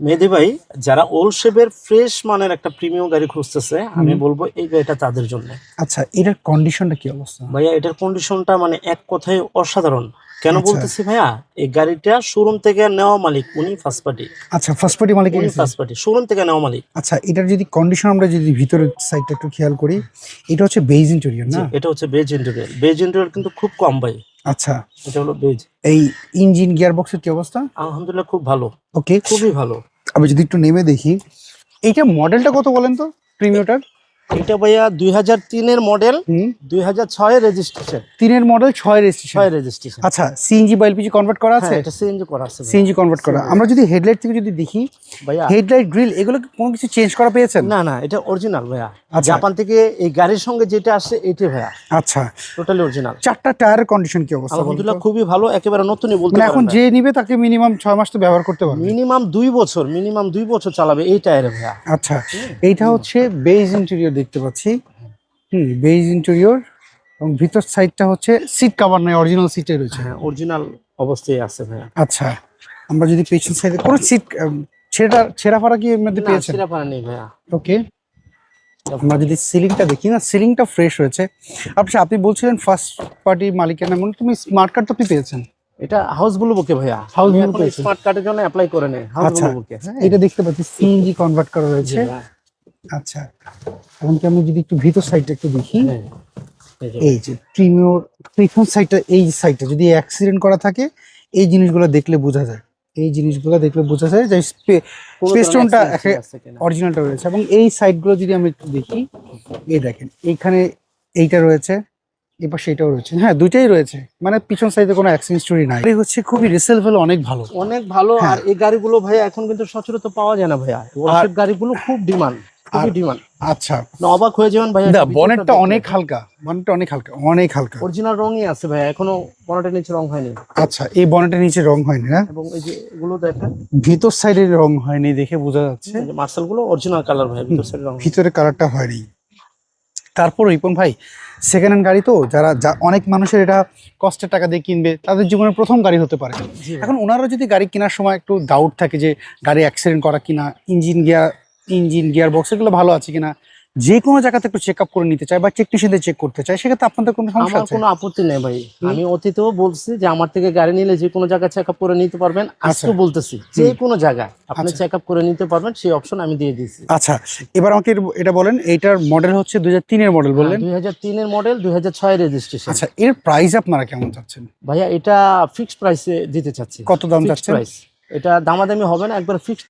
মেহেদি ভাই যারা ওল্ড শেপের ফ্রেশ মানের একটা প্রিমিয়াম গাড়ি খুঁজতেছে আমি বলব এই গাড়িটা তাদের জন্য। আচ্ছা এটার কন্ডিশনটা কি অবস্থা? ভাইয়া এটার কন্ডিশনটা মানে এক কথায় অসাধারণ। কেন আচ্ছা। বলতেছি ভাইয়া এই গাড়িটা শোরুম থেকে নেওয়া মালিক উনি ফার্স্ট পার্টি আচ্ছা ফার্স্ট পার্টি মালিক উনি ফার্স্ট পার্টি শোরুম থেকে নেওয়া মালিক। আচ্ছা এটার যদি কন্ডিশন আমরা যদি ভিতরের সাইডটা একটু খেয়াল করি এটা হচ্ছে বেজ ইন্টেরিয়র না? এটা হচ্ছে বেজ ইন্টেরিয়র বেজ ইন্টেরিয়র কিন্তু খুব কম ভাই। আচ্ছা। এটা হলো বেজ এই ইঞ্জিন গিয়ার বক্সের কি অবস্থা? আলহামদুলিল্লাহ খুব ভালো। ওকে খুবই ভালো। আমি যদি একটু নেমে দেখি এইটা মডেলটা কত বলেন তো? প্রিমিয়টার এটা ভাইয়া দুই হাজার তিনের মডেল দুই হাজার ছয়ের রেজিস্ট্রেশন তিনের মডেল ছয় রেজিস্ট্রেশন ছয় রেজিস্ট্রেশন আচ্ছা সিএনজি বা এলপিজি কনভার্ট করা আছে? হ্যাঁ এটা সিএনজি করা আছে। সিএনজি কনভার্ট করা। আমরা যদি হেডলাইট থেকে যদি দেখি ভাইয়া। হেডলাইট গ্রিল এগুলো কোনো কিছু চেঞ্জ করা পেয়েছেন? না না এটা অরিজিনাল ভাইয়া। আচ্ছা। জাপান থেকে এই গাড়ির সঙ্গে যেটা আসছে এটাই ভাইয়া। আচ্ছা। টোটালি অরিজিনাল চারটা টায়ারের কন্ডিশন কি অবস্থা আলহামদুলিল্লাহ খুবই ভালো একেবারে নতুনই বলতে মানে এখন যে নিবে তাকে মিনিমাম ছয় মাস তো ব্যবহার করতে পারবে। মিনিমাম দুই বছর মিনিমাম দুই বছর চালাবে এই টায়ারে ভাইয়া। আচ্ছা এইটা হচ্ছে বেজ ইন্টেরিয়র দেখতে পাচ্ছি। হুম বেজ ইন্টেরিয়র এবং ভিতর সাইডটা হচ্ছে সিট কভার নয় অরিজিনাল সিটে রয়েছে। হ্যাঁ অরিজিনাল অবস্থায় আছে ভাইয়া। আচ্ছা আমরা যদি পেছন সাইডে কোনো সিট ছেঁড়া ছেঁড়া ফাড়া কি এর মধ্যে পেয়েছেন ছিঁড়া ফাড়া নেই ভাইয়া। ওকে আমরা যদি সিলিংটা দেখি না সিলিংটা ফ্রেশ হয়েছে। আচ্ছা আপনি বলছিলেন ফার্স্ট পার্টি মালিকের নাম তুমি স্মার্ট কার্ড তো আপনি পেয়েছেন? এটা হাউস ব্লু বুকে ভাইয়া। হাউস আছে। স্মার্ট কার্ডের জন্য অ্যাপ্লাই করে নেই হাউস ব্লু বুকে এটা দেখতে পাচ্ছি সিএনজি কনভার্ট করা রয়েছে। আচ্ছা। এমনকি আমি যদি একটু ভিতর সাইডটা একটু দেখি হ্যাঁ, এই যে। প্রিমিয়র পিছন সাইডটা এই সাইডটা যদি অ্যাক্সিডেন্ট করা থাকে এই জিনিসগুলো দেখলে বোঝা যায়। এই জিনিসগুলো দেখলে বোঝা যায় যে কোনো স্পেস ধরনের টোনটা accident আছে কিনা। অরিজিনালটা রয়েছে। এবং এই সাইডগুলো যদি আমরা একটু দেখি এই দেখেন এইখানে এইটা রয়েছে এবার সেটাও রয়েছে। হ্যাঁ দুইটাই রয়েছে। মানে পিছন সাইডে কোনো অ্যাক্সিডেন্ট স্টোরি নাই। এই হচ্ছে খুবই রিসেলভেল অনেক ভালো। অনেক ভালো হ্যাঁ। আর এই গাড়িগুলো ভাইয়া এখন কিন্তু সচরাচর পাওয়া যায় না ভাইয়া। ওয়ার্কশপ গাড়িগুলো খুব ডিমান্ড খুবই ডিমান্ড। আচ্ছা। অবাক হয়ে যাবেন ভাইয়া দা বনেটটা অনেক হালকা বনেটটা অনেক হালকা অনেক হালকা। অরিজিনাল রঙই আছে এখনও বনেটের নিচে রং হয়নি। আচ্ছা এই বনেটের নিচে রং হয়নি না? এবং এই যে দেখেন। ভিতর সাইডের রং হয়নি দেখে বোঝা যাচ্ছে। গুলো অরিজিনাল কালার ভিতর সাইড রং। ভিতরে কালারটা হয়নি। তারপর রিপন ভাই সেকেন্ড হ্যান্ড গাড়ি তো যারা অনেক মানুষের এটা কষ্টের টাকা দিয়ে কিনবে তাদের জীবনের প্রথম গাড়ি হতে পারে। এখন ওনারা যদি গাড়ি কেনার সময় একটু ডাউট থাকে যে গাড়ি অ্যাক্সিডেন্ট করা কিনা engine gear engine gear box এগুলো ভালো আছে কিনা যে কোনো জায়গাতে একটু চেক আপ করে নিতে চায় বা টেকনিশিয়ানদের চেক করতে চায় সেক্ষেত্রে আপনাদের কোনো সমস্যা আমার কোনো আপত্তি নেই ভাই। আমি অতীতেও বলছি যে আমার থেকে গাড়ি নিলে যে কোনো জায়গায় চেক আপ করে নিতে পারবেন। আজকে বলতেছি যে কোনো জায়গায় আপনি আচ্ছা। চেক আপ করে নিতে পারবেন সেই অপশন আমি দিয়ে দিয়েছি। আচ্ছা এবার আমাকে এটা বলেন এইটার মডেল হচ্ছে দুই হাজার তিনের মডেল বললেন। দুই হাজার তিনের মডেল দুই হাজার ছয় রেজিস্ট্রেশন আচ্ছা এর প্রাইস আপনারা কেমন চাচ্ছেন? ভাইয়া এটা ফিক্সড প্রাইসে দিতে চাচ্ছি। কত দাম চাচ্ছেন? প্রাইস এটা দামাদামি হবে না একবার ফিক্সড